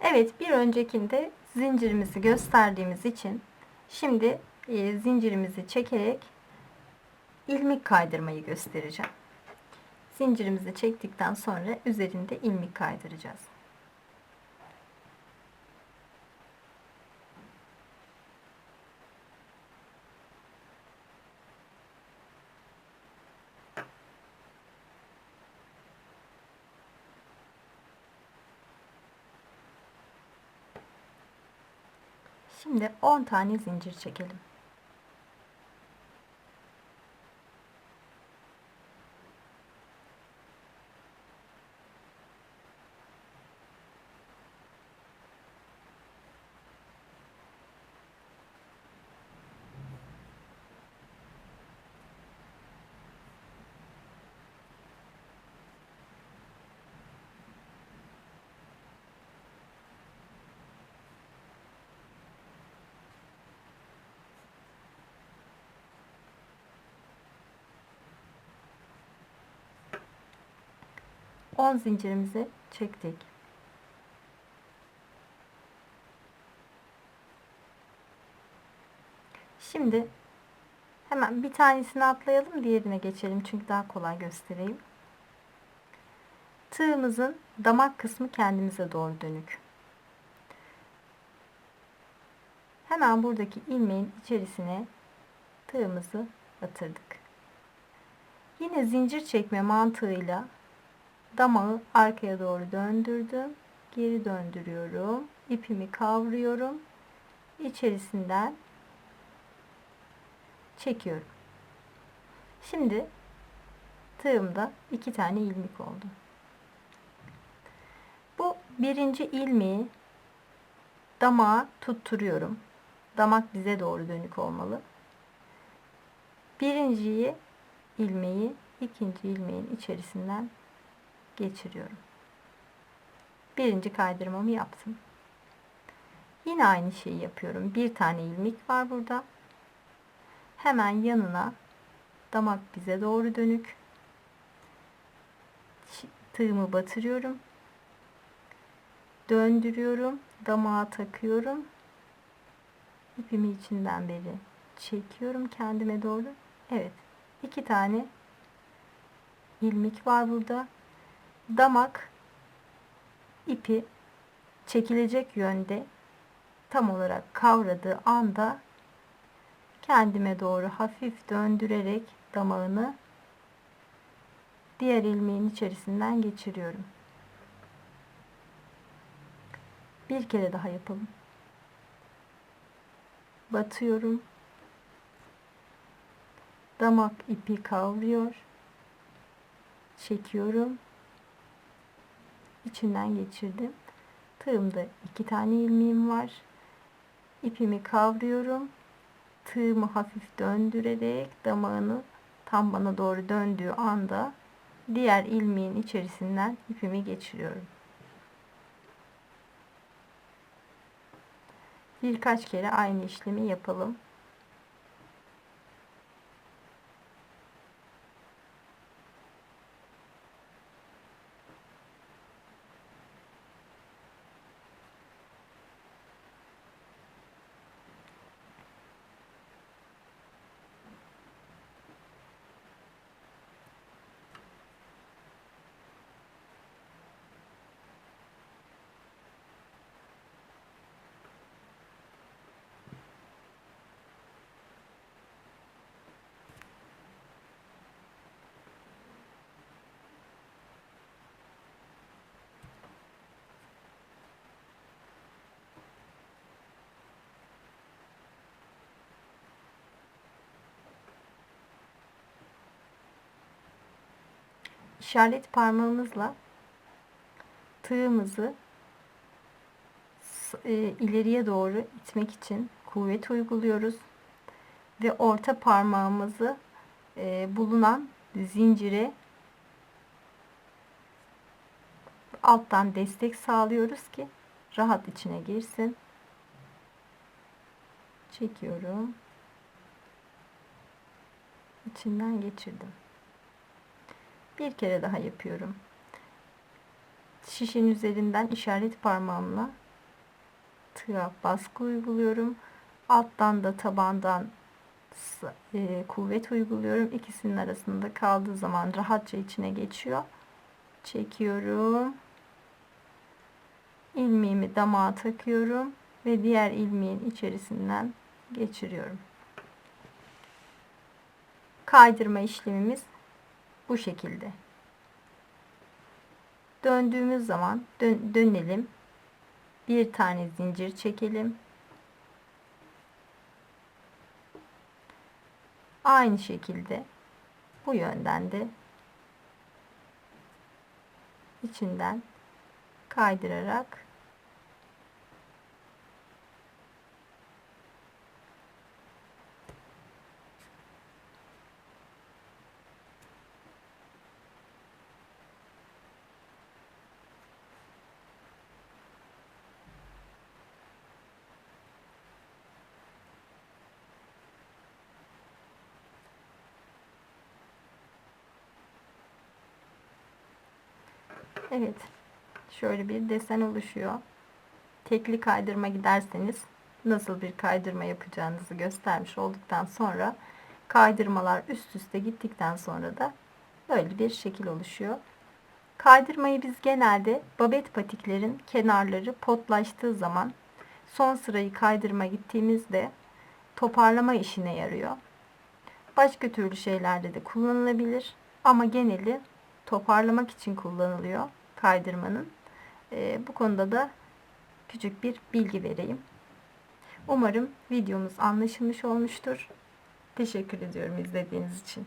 Evet bir öncekinde zincirimizi gösterdiğimiz için şimdi e, zincirimizi çekerek ilmik kaydırmayı göstereceğim. Zincirimizi çektikten sonra üzerinde ilmik kaydıracağız. Şimdi 10 tane zincir çekelim. On zincirimizi çektik. Şimdi hemen bir tanesini atlayalım, diğerine geçelim çünkü daha kolay göstereyim. Tığımızın damak kısmı kendimize doğru dönük. Hemen buradaki ilmeğin içerisine tığımızı batırdık. Yine zincir çekme mantığıyla damağı arkaya doğru döndürdüm. Geri döndürüyorum. ipimi kavruyorum. İçerisinden çekiyorum. Şimdi tığımda iki tane ilmek oldu. Bu birinci ilmeği damağa tutturuyorum. Damak bize doğru dönük olmalı. Birinciyi ilmeği ikinci ilmeğin içerisinden geçiriyorum. Birinci kaydırmamı yaptım. Yine aynı şeyi yapıyorum. Bir tane ilmek var burada. Hemen yanına damak bize doğru dönük. Tığımı batırıyorum. Döndürüyorum. Damağa takıyorum. İpimi içinden beri çekiyorum kendime doğru. Evet. iki tane ilmek var burada damak ipi çekilecek yönde tam olarak kavradığı anda kendime doğru hafif döndürerek damağını diğer ilmeğin içerisinden geçiriyorum. Bir kere daha yapalım. Batıyorum. Damak ipi kavruyor. Çekiyorum içinden geçirdim. Tığımda iki tane ilmeğim var. İpimi kavruyorum. Tığımı hafif döndürerek damağını tam bana doğru döndüğü anda diğer ilmeğin içerisinden ipimi geçiriyorum. Birkaç kere aynı işlemi yapalım. İşaret parmağımızla tığımızı e, ileriye doğru itmek için kuvvet uyguluyoruz ve orta parmağımızı e, bulunan zincire alttan destek sağlıyoruz ki rahat içine girsin. Çekiyorum. İçinden geçirdim. Bir kere daha yapıyorum. Şişin üzerinden işaret parmağımla tığa baskı uyguluyorum. Alttan da tabandan e, kuvvet uyguluyorum. İkisinin arasında kaldığı zaman rahatça içine geçiyor. Çekiyorum. İlmeğimi damağa takıyorum ve diğer ilmeğin içerisinden geçiriyorum. Kaydırma işlemimiz bu şekilde. Döndüğümüz zaman dön- dönelim. Bir tane zincir çekelim. Aynı şekilde bu yönden de içinden kaydırarak Evet. Şöyle bir desen oluşuyor. Tekli kaydırma giderseniz nasıl bir kaydırma yapacağınızı göstermiş olduktan sonra kaydırmalar üst üste gittikten sonra da böyle bir şekil oluşuyor. Kaydırmayı biz genelde babet patiklerin kenarları potlaştığı zaman son sırayı kaydırma gittiğimizde toparlama işine yarıyor. Başka türlü şeylerde de kullanılabilir ama geneli toparlamak için kullanılıyor kaydırmanın. Ee, bu konuda da küçük bir bilgi vereyim. Umarım videomuz anlaşılmış olmuştur. Teşekkür ediyorum izlediğiniz için.